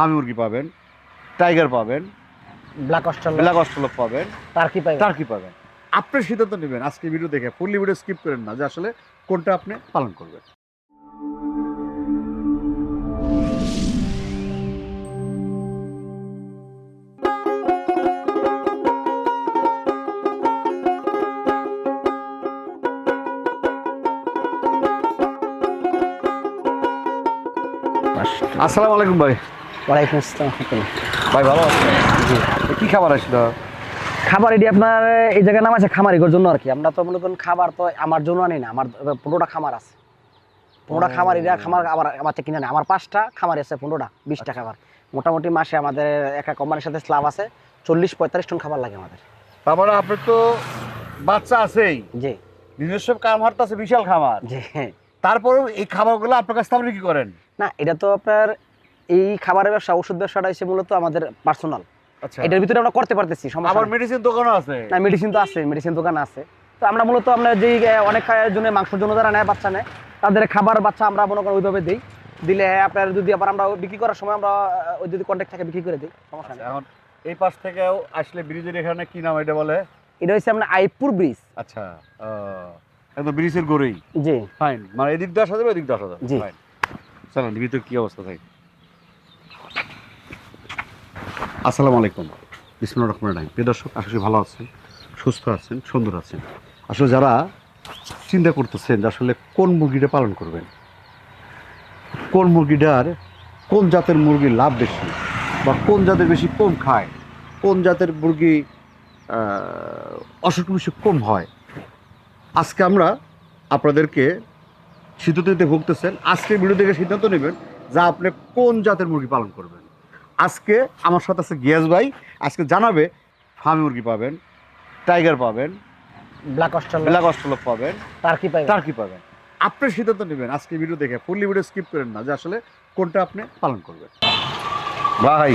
Fermi মুরগি পাবেন tiger পাবেন ব্ল্যাক অস্ট্রেল ব্ল্যাক অস্ট্রেলপ পাবেন টার্কি পাই টার্কি পাবেন। আপনি সিদ্ধান্ত নেবেন আজকে ভিডিও দেখে ফুললি ভিডিও স্কিপ করেন না যে আসলে কোনটা আপনি পালন করবেন। আসসালামু আলাইকুম ভাই। ওয়ালাইকুম আসসালাম। ভাই ভালো আছেন? কি খাবার আসলো খাবার এটি আপনার এই জায়গায় নাম আছে খামারিগর জন্য আর কি আমরা তো মনে করেন খাবার তো আমার জন্য আনি না আমার পনেরোটা খামার আছে। পনেরোটা খামার এটা খামার আমার আমার থেকে কিনে নেয় আমার পাঁচটা খামার আছে পনেরোটা বিশটা খাবার মোটামুটি মাসে আমাদের একটা কোম্পানির সাথে স্লাব আছে চল্লিশ পঁয়তাল্লিশ টন খাবার লাগে আমাদের। তার মানে আপনার তো বাচ্চা আছেই। জি। নিজস্ব খামার তো আছে বিশাল খামার। জি। তারপরেও এই খাবারগুলো আপনার কাছ আপনি কি করেন? না এটা তো আপনার এই খাবারের ব্যবসা ওষুধ ব্যবসাটা হচ্ছে মূলত আমাদের পার্সোনাল আচ্ছা। এটার ভিতরে আমরা করতে পারতেছি সমস্যা আবার মেডিসিন দোকানও আছে? না মেডিসিন তো আছে মেডিসিন দোকান আছে। তো আমরা মূলত আমরা যেই অনেক খায়ের জন্য মাংসের জন্য যারা নেয় বাচ্চা নেয় তাদের খাবার বাচ্চা আমরা মনে করেন ওইভাবে দিই। দিলে আপনার যদি আবার আমরা বিক্রি করার সময় আমরা ওই যদি কন্ট্যাক্ট থাকে বিক্রি করে দিই সমস্যা নেই। আচ্ছা, এখন এই পাশ থেকেও আসলে ব্রিজের এখানে কি নাম এটা বলে? এটা হচ্ছে আপনার আইপুর ব্রিজ। আচ্ছা একদম ব্রিজের গোড়েই। জি। ফাইন মানে এদিক দিয়ে আসা যাবে এদিক দিয়ে আসা যাবে। জি। ফাইন চলেন ভিতরে কি অবস্থা থাকে? আসসালামু আলাইকুম। বিসমুল্লাহ রহমান রাহিম। প্রিয় দর্শক, আশা ভালো আছেন, সুস্থ আছেন, সুন্দর আছেন। আসলে যারা চিন্তা করতেছেন যে আসলে কোন মুরগিটা পালন করবেন, কোন মুরগিটার, কোন জাতের মুরগির লাভ বেশি বা কোন জাতের বেশি কম খায়, কোন জাতের মুরগি অসুখ বিসুখ কম হয়, আজকে আমরা আপনাদেরকে সিদ্ধান্ত দিতে ভুগতেছেন। আজকে ভিডিও দেখে সিদ্ধান্ত নেবেন যা আপনি কোন জাতের মুরগি পালন করবেন। আজকে আমার সাথে আছে গিয়াস ভাই। আজকে জানাবে ফার্মি মুরগি পাবেন টাইগার পাবেন ব্ল্যাক অস্ট্রেল ব্ল্যাক অস্ট্রলপ পাবেন টার্কি পাই টার্কি পাবেন। আপনি সিদ্ধান্ত নেবেন আজকে ভিডিও দেখে। ফুললি ভিডিও স্কিপ করেন না যে আসলে কোনটা আপনি পালন করবেন। ভাই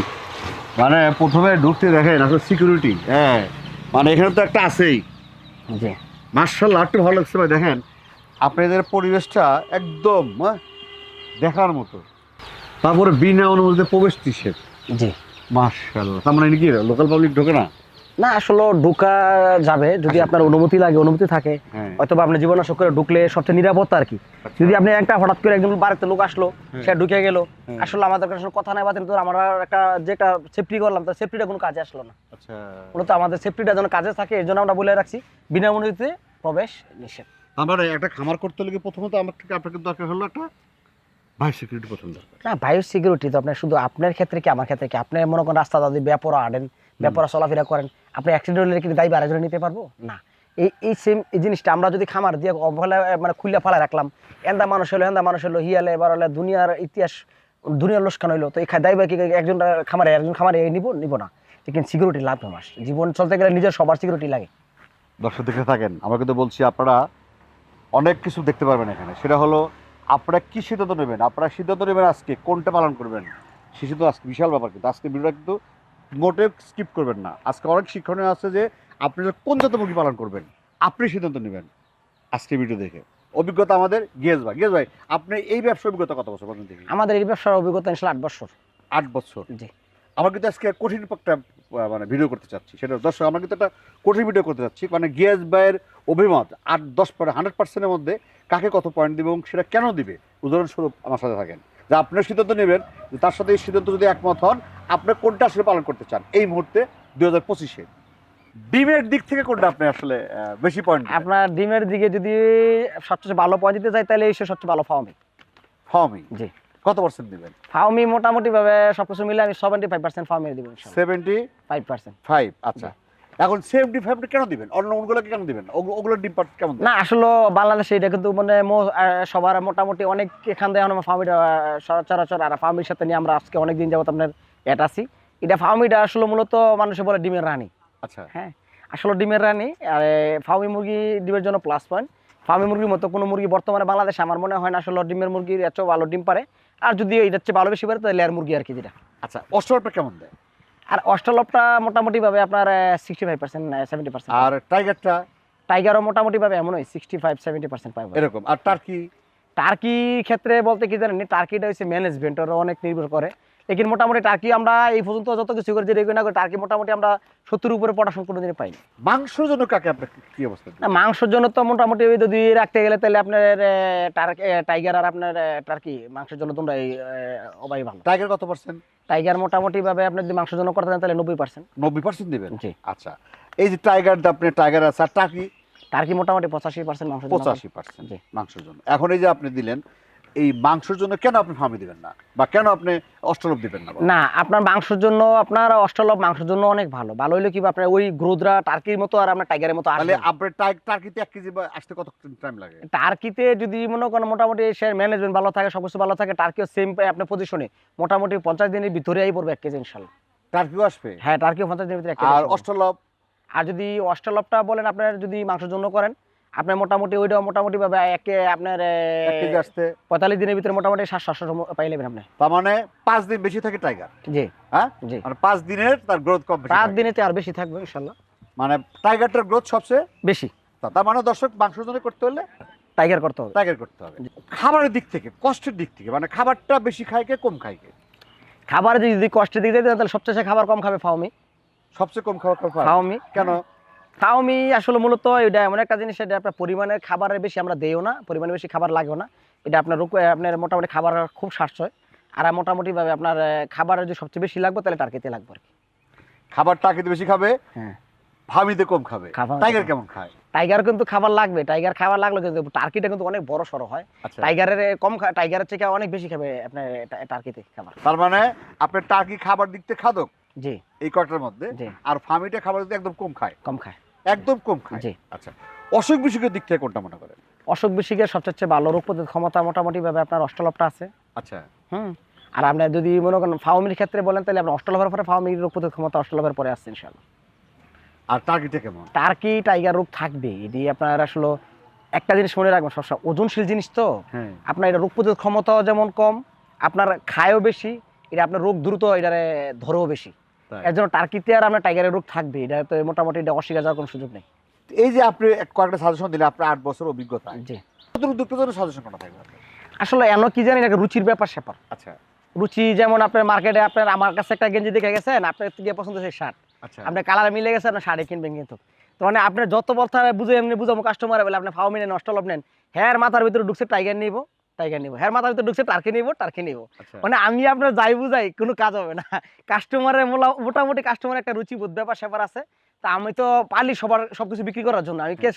মানে প্রথমে ঢুকতে দেখেন আসলে সিকিউরিটি হ্যাঁ মানে এখানে তো একটা আছেই। জি। মার্শাল্লাহ একটু ভালো লাগছে ভাই দেখেন। আপনাদের পরিবেশটা একদম হ্যাঁ, দেখার মতো। তারপরে বিনা অনুমতিতে প্রবেশ নিষেধ। জি। তার মানে কি লোকাল পাবলিক ঢোকে না? না আসলে ঢোকা যাবে যদি আপনার অনুমতি লাগে অনুমতি থাকে। হ্যাঁ। হয়তো আপনি করে ঢুকলে সবচেয়ে নিরাপত্তা আর কি। যদি আপনি একটা হঠাৎ করে একজন বাড়িতে লোক আসলো হ্যাঁ। সে ঢুকে গেল হ্যাঁ। আসলে আমাদের কাছে কথা নাই বাতিল আমরা একটা যে একটা সেফটি করলাম তো সেফটিটা কোনো কাজে আসলো না। আচ্ছা। মূলত আমাদের সেফটিটা যেন কাজে থাকে এই জন্য আমরা বলে রাখছি বিনা অনুমতিতে প্রবেশ নিষেধ। আমার একটা খামার করতে হলে প্রথমত আমার থেকে আপনাকে দরকার হলো একটা ভাই সিকিউরিটি প্রথম দরকার। না বায়ু সিকিউরিটি তো আপনার শুধু আপনার ক্ষেত্রে কি আমার ক্ষেত্রে কি? আপনি মনে করেন রাস্তা যদি ব্যাপারা আনেন ব্যাপারা চলাফেরা করেন আপনি অ্যাক্সিডেন্ট হলে কি দায়ী আরেকজনে নিতে পারব? না। এই এই সেম এই জিনিসটা আমরা যদি খামার দিয়ে অবহেলা মানে খুলে ফেলা রাখলাম এন্দা মানুষ হলো এন্দা মানুষ হলো হিয়ালে এবার হলে দুনিয়ার ইতিহাস দুনিয়ার লোসকান হইল তো এই দায়ী কি একজন খামারে একজন খামারে নিব নিব না। কিন্তু সিকিউরিটি লাভ আমার জীবন চলতে গেলে নিজের সবার সিকিউরিটি লাগে। দর্শক দেখে থাকেন আমরা কিন্তু বলছি আপনারা অনেক কিছু দেখতে পারবেন এখানে। সেটা হলো আপনারা কি সিদ্ধান্ত নেবেন? আপনারা সিদ্ধান্ত নেবেন আজকে কোনটা পালন করবেন? সে কিন্তু আজকে বিশাল ব্যাপার কিন্তু আজকে ভিডিওটা কিন্তু মোটে স্কিপ করবেন না। আজকে অনেক শিক্ষণীয় আছে যে আপনি কোন মুরগি পালন করবেন আপনি সিদ্ধান্ত নেবেন আজকে ভিডিও দেখে। অভিজ্ঞতা আমাদের গিয়েস ভাই। গিয়েস ভাই আপনি এই ব্যবসার অভিজ্ঞতা কত বছর পর্যন্ত আমাদের এই ব্যবসার অভিজ্ঞতা আসলে আট বছর। আট বছর? জি। আমার কিন্তু আজকে কঠিন একটা মানে ভিডিও করতে চাচ্ছি। সেটা দর্শক আমরা কিন্তু একটা কঠিন ভিডিও করতে চাচ্ছি। মানে গিয়াস ভাইয়ের অভিমত আট দশ পরে হান্ড্রেড পার্সেন্টের মধ্যে কাকে কত পয়েন্ট দিবে এবং সেটা কেন দিবে? উদাহরণস্বরূপ আমার সাথে থাকেন। যে আপনার সিদ্ধান্ত নেবেন যে তার সাথে এই সিদ্ধান্ত যদি একমত হন আপনি কোনটা আসলে পালন করতে চান? এই মুহূর্তে দুই হাজার পঁচিশে। ডিমের দিক থেকে কোনটা আপনি আসলে বেশি পয়েন্ট আপনার ডিমের দিকে যদি সবচেয়ে ভালো পয়েন্ট দিতে চাই তাহলে সে সবচেয়ে ভালো ফার্মি ফার্মি জি। কত পার্সেন্ট দিবেন? ফার্মি মোটামুটি ভাবে সবকিছু মিলে আমি সেভেন্টি ফাইভ পার্সেন্ট ফার্মি দিব সেভেন্টি ফাইভ পার্সেন্ট ফাইভ আচ্ছা। এখন কেন দিবেন? অন্য ওগুলোকে কেন দিবেন? ওগুলো- পার্ট কেমন না আসলে বাংলাদেশে এটা কিন্তু মানে সবার মোটামুটি অনেক এখান থেকে আমার ফার্মিটা সচরাচর আর ফার্মির সাথে নিয়ে আমরা আজকে অনেক দিন যাবত আপনার এটা আছি। এটা ফার্মিটা আসলে মূলত মানুষে বলে ডিমের রানী। আচ্ছা। হ্যাঁ আসলে ডিমের রানী আর ফার্মি মুরগি ডিমের জন্য প্লাস পয়েন্ট ফার্মি মুরগির মতো কোনো মুরগি বর্তমানে বাংলাদেশে আমার মনে হয় না আসলে ডিমের মুরগির এত ভালো ডিম পারে। আর যদি এটা হচ্ছে ভালো বেশি পারে তাহলে লেয়ার মুরগি আর কি যেটা। আচ্ছা কেমন দেয়? আর অস্ট্রালপটা মোটামুটি ভাবে আপনার sixty five percent seventy percent আর টাইগারটা? টাইগারও মোটামুটি ভাবে এমন হয় সিক্সটি ফাইভ সেভেন্টি পার্সেন্ট পাবে এরকম। আর টার্কি? টার্কি ক্ষেত্রে বলতে কি জানেন টার্কিটা হচ্ছে ম্যানেজমেন্টেরও অনেক নির্ভর করে। লেকিন মোটামুটি টার্কি আমরা এই পর্যন্ত যত কিছু করে যে রেগুনা করে টার্কি মোটামুটি আমরা সত্তর উপরে প্রোডাকশন কোনো দিনে পাইনি। মাংসের জন্য কাকে আপনার কি- অবস্থা? না মাংসের জন্য তো মোটামুটি ওই যদি রাখতে গেলে তাহলে আপনার টাইগার আর আপনার টার্কি মাংসের জন্য তোমরা এই অবাই ভালো। টাইগার কত পার্সেন্ট টাইগার মোটামুটি ভাবে আপনি যদি মাংসের জন্য করতে চান তাহলে নব্বই পার্সেন্ট নব্বই পার্সেন্ট দেবেন? জি। আচ্ছা এই যে টাইগার আপনি টাইগার আছে আর টাকি টার্কি মোটামুটি পঁচাশি পার্সেন্ট মাংস পঁচাশি পার্সেন্ট জি। মাংসের জন্য। এখন এই যে আপনি দিলেন এই মাংসের জন্য কেন আপনি ফার্মে দিবেন না? বা কেন আপনি অষ্টলভ দিবেন না? না আপনার মাংসের জন্য আপনার অষ্টলভ মাংসের জন্য অনেক ভালো। ভালো হইল কি আপনার ওই গ্রোদরা টার্কির মতো আর আপনার টাইগারের মতো আসবে। আপনার টার্কিতে এক কেজি আসতে কত টাইম লাগে? টার্কিতে যদি মনে করেন মোটামুটি সে ম্যানেজমেন্ট ভালো থাকে সব কিছু ভালো থাকে টার্কিও সেম আপনার পজিশনে মোটামুটি পঞ্চাশ দিনের ভিতরে আই পড়বে এক কেজি ইনশাল্লাহ। টার্কিও আসবে? হ্যাঁ টার্কিও পঞ্চাশ দিনের ভিতরে আর অষ্টলভ? আর যদি অষ্টলভটা বলেন আপনার যদি মাংসের জন্য করেন আপনার মোটামুটি ওইটা মোটামুটি ভাবে একে আপনার আসতে পঁয়তাল্লিশ দিনের ভিতরে মোটামুটি সাত সাতশো পাই নেবেন আপনি। তার মানে পাঁচ দিন বেশি থাকে টাইগার জি। হ্যাঁ? জি। মানে পাঁচ দিনের তার গ্রোথ কম থাকে। দিনেতে আর বেশি থাকবে ইনশাল্লাহ। মানে টাইগারটার গ্রোথ সবচেয়ে বেশি। তার মানে দর্শক জন্য করতে হলে টাইগার করতে হবে। টাইগার করতে হবে। খাবারের দিক থেকে কষ্টের দিক থেকে মানে খাবারটা বেশি খায় কে কম খায় কে? খাবার যদি কষ্টের দিক দেন, তাহলে সবচেয়ে খাবার কম খাবে ফাউমি সবচেয়ে কম খাবার খাবার ফাউমি কেন? ফাউমি আসলে মূলত এটা এমন একটা জিনিস এটা আপনার পরিমাণের খাবারের বেশি আমরা দেও না পরিমাণে বেশি খাবার লাগেও না। এটা আপনার আপনার মোটামুটি খাবার খুব সাশ্রয়। আর মোটামুটি ভাবে আপনার আহ, খাবার যদি সবচেয়ে বেশি লাগবে তাহলে টার্কিতে লাগবে আর কি। খাবার টাকিতে বেশি খাবে হ্যাঁ। ফার্মিতে কম খাবে। টাইগার কেমন খায়? টাইগার কিন্তু খাবার লাগবে টাইগার খাবার লাগল কিন্তু টার্কিটা কিন্তু অনেক বড় সড়ো হয়। আচ্ছা। টাইগারের কম টাইগারের থেকে অনেক বেশি খাবে আপনার টার্কিতে খাবার। তার মানে আপনার টার্কি খাবার দিক থেকে খাদক? জি। এই কয়টার মধ্যে? আর ফার্মিটা খাবার থেকে একদম কম খায়? কম খায়। একদম কম খায়। জি। আচ্ছা অসুখ বিসুখের দিক থেকে কোনটা মনে করেন? অসুখ বিসুখের সবচেয়ে ভালো রোগ প্রতিরোধ ক্ষমতা মোটামুটি ভাবে আপনার অষ্টলভটা আছে। আচ্ছা। হুম আর আপনার যদি মনে করেন ফাউমির ক্ষেত্রে বলেন তাহলে আপনার অষ্টলভের পরে ফাউমির রোগ প্রতিরোধ ক্ষমতা অষ্টলভের পরে আসছে ইনশাল্লাহ আর টার্কিটা কেমন? টার্কি টাইগার রোগ থাকবে। এটি আপনার আসলে একটা জিনিস মনে রাখবেন সবসময় ওজনশীল জিনিস তো। হ্যাঁ। আপনার এটা রোগ প্রতিরোধ ক্ষমতাও যেমন কম আপনার খায়ও বেশি এটা আপনার রোগ দ্রুত এটারে ধরেও বেশি। এর জন্য টার্কিতে আর আপনার টাইগারের রোগ থাকবে এটা তো মোটামুটি এটা অস্বীকার যাওয়ার কোনো সুযোগ নেই। এই যে আপনি কয়েকটা সাজেশন দিলে আপনার আট বছর অভিজ্ঞতা জি। কত সাজেশন করা থাকবে আসলে এমন কি জানি এটা রুচির ব্যাপার স্যাপার। আচ্ছা। রুচি যেমন আপনার মার্কেটে আপনার আমার কাছে একটা গেঞ্জি দেখে গেছেন আপনার থেকে পছন্দ সেই শার্ট আচ্ছা। আপনার কালার মিলে গেছে আপনার শাড়ি কিনবেন কিন্তু। তো মানে আপনার যত বলতে হবে বুঝে এমনি বুঝাবো কাস্টমার বলে আপনি ফাও মিনে নষ্ট নেন। হ্যাঁ মাথার ভিতরে ঢুকছে টাইগার নিব। টাইগার নিব। হ্যার মাথার ভিতরে ঢুকছে টার্কি নিব টার্কি নিব। আচ্ছা। মানে আমি আপনার যাই বুঝাই কোনো কাজ হবে না। কাস্টমারের মোটামুটি কাস্টমার একটা রুচি বোধ ব্যাপার স্যাপার আছে। তা আমি তো পারলি সবার সবকিছু বিক্রি করার জন্য। আমি কে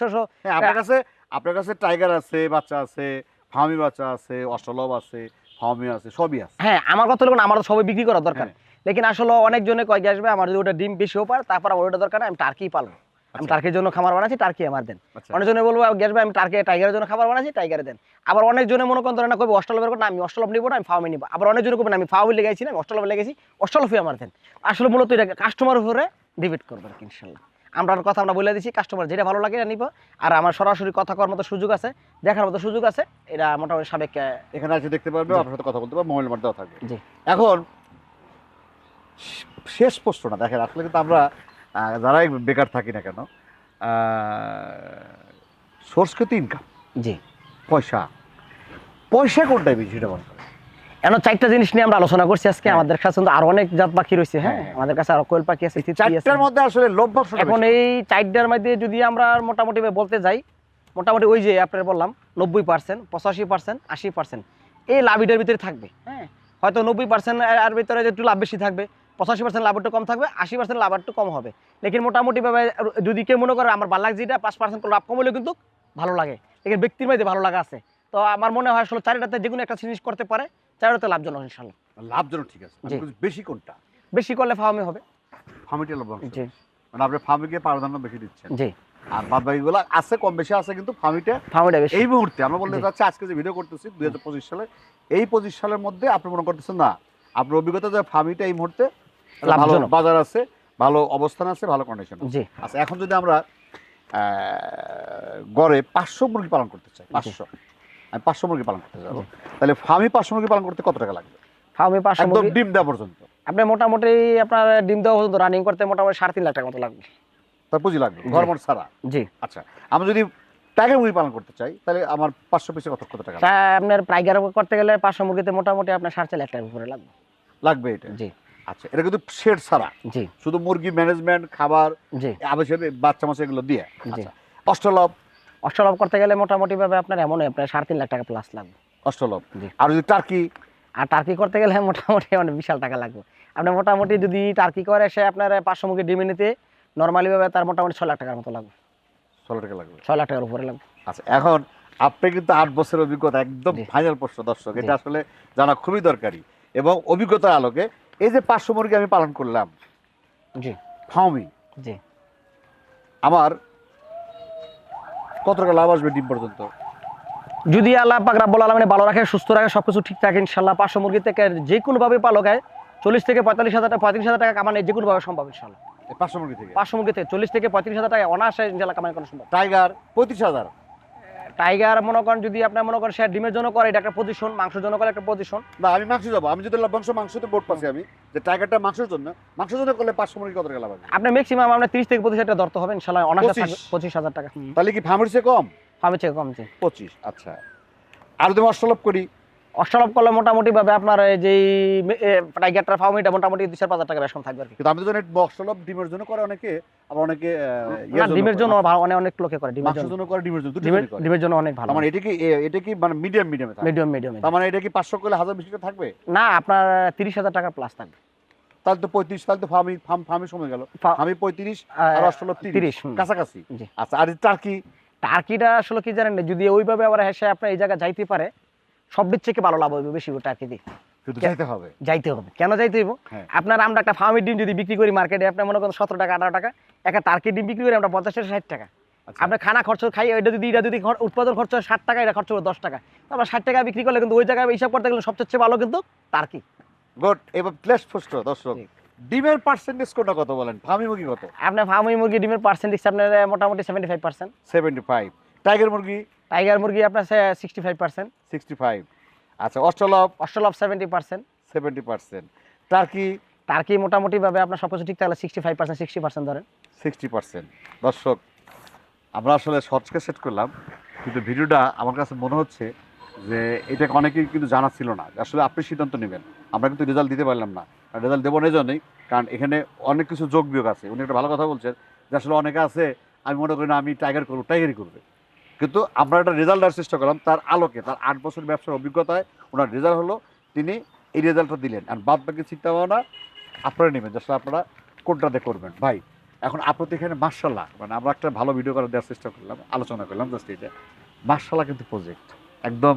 হ্যাঁ আপনার কাছে আপনার কাছে টাইগার আছে বাচ্চা আছে ফার্মি বাচ্চা আছে অষ্টলভ আছে ফার্মি আছে সবই আছে। হ্যাঁ আমার কথা হলো আমার তো সবাই বিক্রি করা দরকার। হ্যাঁ। লেকিন আসলে অনেকজনে কয় গ্যাস ভাই আমার যদি ওটা ডিম বেশি পার তারপর আমার ওটা দরকার আমি টার্কি পালবো। আমি আচ্ছা। টার্কির জন্য খাবার বানাচ্ছি টার্কি আমার দেন। আচ্ছা। অনেকজনে বলব গ্যাস ভাই আমি টার্কি টাইগারের জন্য খাবার বানাচ্ছি টাইগারে দেন। আবার অনেকজনে মনে করেন ধরেন না কবে অষ্টলভের কথা আমি অষ্টলভ নিবো না আমি ফার্মে নিবো। আবার অনেকজনে কবে না আমি ফার্মে লেগেছি না আমি অষ্টলভ লেগেছি অষ্টলভই আমার দেন। আসলে মূলত এটা কাস্টমার উপরে ডিবেট করব আর কি ইনশাল্লাহ। আমরা কথা আমরা বলে দিচ্ছি কাস্টমার যেটা ভালো লাগে এটা নিব। আর আমার সরাসরি কথা করার মতো সুযোগ আছে দেখার মতো সুযোগ আছে এটা মোটামুটি সাবেক এখানে এসে দেখতে পারবে আপনার সাথে কথা বলতে পারবে মোবাইল নাম্বার দেওয়া থাকবে। জি। এখন শেষ প্রশ্নটা দেখেন আসলে কিন্তু আমরা যারাই বেকার থাকি না কেন সোর্স কিন্তু ইনকাম জি। পয়সা। পয়সা কোনটাই বেশি সেটা মনে করেন এখন চারটা জিনিস নিয়ে আমরা আলোচনা করছি আজকে। হ্যাঁ। আমাদের কাছে কিন্তু আরও অনেক জাত পাখি রয়েছে হ্যাঁ? হ্যাঁ। আমাদের কাছে আরও কোয়েল পাখি আছে চারটার মধ্যে আসলে লোভ ভাবসাটা এখন এই চারটার মধ্যে যদি আমরা মোটামুটি বলতে যাই মোটামুটি ওই যে আপনার বললাম নব্বই পার্সেন্ট পঁচাশি পার্সেন্ট আশি পার্সেন্ট এই লাভিটার ভিতরে থাকবে হ্যাঁ? হয়তো নব্বই পার্সেন্ট আর ভিতরে একটু লাভ বেশি থাকবে পঁচাশি পার্সেন্ট লাভ একটু কম থাকবে আশি পার্সেন্ট লাভ একটু কম হবে। লেকিন মোটামুটি ভাবে যদি কেউ মনে করে আমার ভালো লাগছে পাঁচ পার্সেন্ট লাভ কম হলেও কিন্তু ভালো লাগে। লেকিন ব্যক্তির মধ্যে ভালো লাগা আছে। তো আমার মনে হয় আসলে চারিটাতে যে কোনো একটা জিনিস করতে পারে চারিটাতে লাভজনক ইনশাল্লাহ। লাভজনক ঠিক আছে। বেশি কোনটা? বেশি করলে ফার্মে হবে। ফার্মিটা লাভ জি। মানে আপনি ফার্মিকে প্রাধান্য বেশি দিচ্ছেন। জি। আর বাদ বাকিগুলো আছে কম বেশি আছে কিন্তু ফার্মিটা ফার্মেটা বেশি। এই মুহূর্তে আমরা বলতে চাচ্ছি আজকে যে ভিডিও করতেছি দুই হাজার পঁচিশ সালে এই পঁচিশ সালের মধ্যে আপনি মনে করতেছেন না আপনার অভিজ্ঞতা যে ফার্মিটা এই মুহূর্তে লাভজনক। বাজার আছে ভালো অবস্থান আছে ভালো কন্ডিশন জি। আচ্ছা এখন যদি আমরা গড়ে পাঁচশো মুরগি পালন করতে চাই পাঁচশো। আমি পাঁচশো মুরগি পালন করতে যাব। তাহলে ফার্মি পাঁচশো মুরগি পালন করতে কত টাকা লাগবে? ফার্মে পাঁচশো একদম ডিম দেওয়া পর্যন্ত। আপনার মোটামুটি আপনার ডিম দেওয়া পর্যন্ত রানিং করতে মোটামুটি সাড়ে তিন লাখ টাকা মতো লাগবে। তার পুঁজি লাগবে জি। ঘরমর ছাড়া। জি। আচ্ছা আমি যদি টাইগার মুরগি পালন করতে চাই তাহলে আমার পাঁচশো পিসে কত কত টাকা আপনার প্রাইগার করতে গেলে পাঁচশো মুরগিতে মোটামুটি আপনার সাড়ে চার লাখ টাকার উপরে লাগবে। লাগবে এটা? জি। আচ্ছা এটা কিন্তু শেড ছাড়া। জি। শুধু মুরগি ম্যানেজমেন্ট খাবার জি। আবেশে বাচ্চা মাছ এগুলো দিয়ে। আচ্ছা অষ্টলভ? অষ্টলাভ করতে গেলে মোটামুটি ভাবে আপনার এমন আপনার সাড়ে তিন লাখ টাকা প্লাস লাগবে। অষ্টলভ? জি। আর যদি টার্কি আর টার্কি করতে গেলে মোটামুটি অনেক বিশাল টাকা লাগবে। আপনি মোটামুটি যদি টার্কি করে সে আপনার পাঁচশো মুখে ডিমে নিতে নর্মালি ভাবে তার মোটামুটি ছয় লাখ টাকার মতো লাগবে। ষোলো টাকা লাগবে। ছয় লাখ টাকার উপরে লাগবে। আচ্ছা এখন আপনি কিন্তু আট বছরের অভিজ্ঞতা একদম। ফাইনাল প্রশ্ন দর্শক। এটা আসলে জানা খুবই দরকারি। এবং অভিজ্ঞতার আলোকে এই যে পাঁচশো মুরগি আমি পালন করলাম জি। ফাউমি জি। আমার কত টাকা লাভ আসবে ডিম পর্যন্ত? যদি আল্লাহ পাক রাব্বুল আলামিন ভালো রাখে সুস্থ রাখে সবকিছু ঠিক থাকে ইনশাল্লাহ পাঁচশো মুরগি থেকে যে কোনোভাবে পালক হয় চল্লিশ থেকে পঁয়তাল্লিশ হাজার টাকা পঁয়ত্রিশ হাজার টাকা কামানো যে কোনোভাবে সম্ভব ইনশাল্লাহ পাঁচশো মুরগি থেকে? পাঁচশো মুরগি থেকে চল্লিশ থেকে পঁয়ত্রিশ হাজার টাকা অনায়াসে ইনশাল্লাহ কামানো কোনো সম্ভব। টাইগার পঁয়ত্রিশ হাজার। টাইগার মনে করেন যদি আপনার মনে করেন সে ডিমের জন্য করে এটা একটা পজিশন মাংসের জন্য করে একটা পজিশন না আমি মাংস যাব আমি যদি লভ্যাংশ মাংসতে বোর্ড পাচ্ছি আমি যে টাইগারটা মাংসের জন্য মাংসের জন্য করলে পাঁচশো মুরগি কত টাকা লাভ আসবে আপনি ম্যাক্সিমাম আপনার তিরিশ থেকে পঁচিশ হাজার ধরতে হবে ইনশাল্লাহ অনেক পঁচিশ? হাজার টাকা। তাহলে কি ফার্মের চেয়ে কম? ফার্মের চেয়ে কম চেয়ে পঁচিশ আচ্ছা। আর যদি অষ্টলভ করি। অষ্টলভ করলে মোটামুটি ভাবে আপনার এই যে টাইগারটার ফার্ম এটা মোটামুটি দুই চার হাজার টাকা বেশ কম থাকবে আর কি। কিন্তু আমি তো ডিমের জন্য করে অনেকে আবার অনেকে না ডিমের জন্য অনেক অনেক লোকে করে ডিমের জন্য। করে ডিমের জন্য ডিমের জন্য অনেক ভালো। মানে এটা কি এটা কি মানে মিডিয়াম মিডিয়ামে থাকে মিডিয়াম মিডিয়াম তার মানে এটা কি পাঁচশো করলে হাজার বেশি টাকা থাকবে? না আপনার তিরিশ হাজার টাকা প্লাস থাকবে। তাহলে তো পঁয়ত্রিশ তাহলে তো ফার্মি ফার্ম ফার্মি সময় গেল। পঁয়ত্রিশ আর অষ্টলভ তিরিশ। কাছাকাছি। আচ্ছা আর টার্কি টার্কিটা আসলে কি জানেন না যদি ওইভাবে আবার হেসে আপনার এই জায়গায় যাইতে পারে সব দিক থেকে ভালো লাভ হবে বেশি টার্কি দিয়ে। যাইতে হবে। যাইতে হবে। কেন যাইতে হইব? হ্যাঁ। আপনার আমরা একটা ফার্মের ডিম যদি বিক্রি করি মার্কেটে আপনার মনে করেন সতেরো টাকা আঠারো টাকা একটা টার্কি ডিম বিক্রি করি আমরা পঞ্চাশ থেকে ষাট টাকা। আচ্ছা। আপনার খানা খরচ খাই এটা যদি এটা যদি উৎপাদন খরচ হয় ষাট টাকা এটা খরচ হবে দশ টাকা। আমরা ষাট টাকা বিক্রি করলে কিন্তু ওই জায়গায় হিসাব করতে গেলে সবচেয়ে ভালো কিন্তু টার্কি গুড এবার প্লেস দর্শক। জি। ডিমের পার্সেন্টেজ কোনটা কত বলেন? ফার্মি মুরগি কত? আপনার ফার্মি মুরগি ডিমের পার্সেন্টেজ আপনার মোটামুটি seventy five percent seventy five tiger মুরগি? টাইগার মুরগি আপনার sixty five percent sixty five আচ্ছা অস্ট্রলভ অস্ট্রলভ seventy percent seventy percent turkey? Turkey মোটামুটি ভাবে আপনার সবকিছু ঠিক থাকলে sixty five percent sixty percent ধরেন। সিক্সটি পার্সেন্ট দর্শক আমরা আসলে শর্টসকে সেট করলাম কিন্তু ভিডিওটা আমার কাছে মনে হচ্ছে যে এটা অনেকেই কিন্তু জানা ছিল না আসলে আপনি সিদ্ধান্ত নেবেন। আমরা কিন্তু রেজাল্ট দিতে পারলাম না। রেজাল্ট দেবো না জন্যই কারণ এখানে অনেক কিছু যোগ বিয়োগ আছে। উনি একটা ভালো কথা বলছেন যে আসলে অনেকে আছে আমি মনে করি না আমি টাইগার করব টাইগারই করবে। কিন্তু আমরা একটা রেজাল্ট দেওয়ার চেষ্টা করলাম তার আলোকে, তার আট বছর ব্যবসার অভিজ্ঞতায় ওনার রেজাল্ট হলো, তিনি এই রেজাল্টটা দিলেন। আর বাদ বাকি চিন্তা ভাবনা আপনারা নেবেন, যে আপনারা কোনটাতে করবেন। ভাই, এখন আপনি তো এখানে মার্শাল্লাহ মানে আমরা একটা ভালো ভিডিও করে দেওয়ার চেষ্টা করলাম, আলোচনা করলাম জাস্ট এটা মার্শাল্লাহ কিন্তু প্রজেক্ট একদম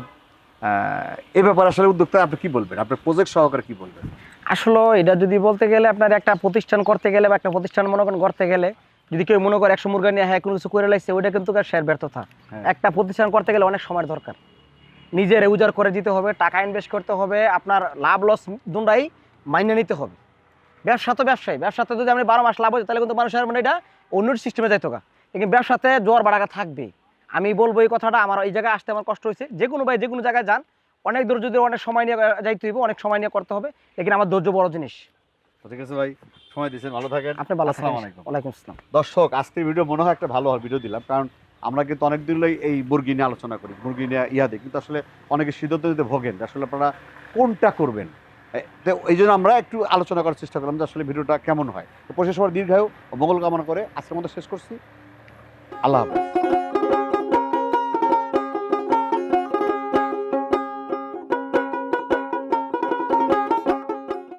এই ব্যাপারে আসলে উদ্যোক্তা আপনি কি বলবেন? আপনার প্রজেক্ট সহকারে কি বলবেন? আসলে এটা যদি বলতে গেলে আপনার একটা প্রতিষ্ঠান করতে গেলে বা একটা প্রতিষ্ঠান মনে করেন করতে গেলে, যদি কেউ মনে করে একশো মুরগা নিয়ে হ্যাঁ কোনো কিছু করে লাগছে ওইটা কিন্তু শেয়ার ব্যর্থতা। একটা প্রতিষ্ঠান করতে গেলে অনেক সময় দরকার। নিজের উজাড় করে দিতে হবে টাকা ইনভেস্ট করতে হবে আপনার লাভ লস দুটাই মাইনে নিতে হবে। ব্যবসা তো ব্যবসায়ী ব্যবসাতে যদি আমি বারো মাস লাভ হচ্ছে তাহলে কিন্তু মানুষের মানে এটা অন্য সিস্টেমে যাইতো গা। কিন্তু ব্যবসাতে জোয়ার বাড়াকা থাকবে আমি বলব এই কথাটা আমার এই জায়গায় আসতে আমার কষ্ট হয়েছে। যে কোনো ভাই যে কোনো জায়গায় যান অনেক দূর যদি অনেক সময় নিয়ে যাইতে হইব অনেক সময় নিয়ে করতে হবে। এখানে আমার ধৈর্য বড় জিনিস। ঠিক আছে ভাই সময় দিয়েছেন ভালো থাকেন। আপনি ভালো আসসালামু আলাইকুম। ওয়ালাইকুম আসসালাম। দর্শক আজকের ভিডিও মনে হয় একটা ভালো ভিডিও দিলাম। কারণ আমরা কিন্তু অনেক দিন এই মুরগি নিয়ে আলোচনা করি, মুরগি নিয়ে ইয়া দিই কিন্তু আসলে অনেকে সিদ্ধান্ত দিতে ভোগেন আসলে আপনারা কোনটা করবেন? এই জন্য আমরা একটু আলোচনা করার চেষ্টা করলাম যে আসলে ভিডিওটা কেমন হয়। তো পরিশেষ সবার দীর্ঘায়ু মঙ্গল কামনা করে আজকের মতো শেষ করছি। আল্লাহ হাফেজ।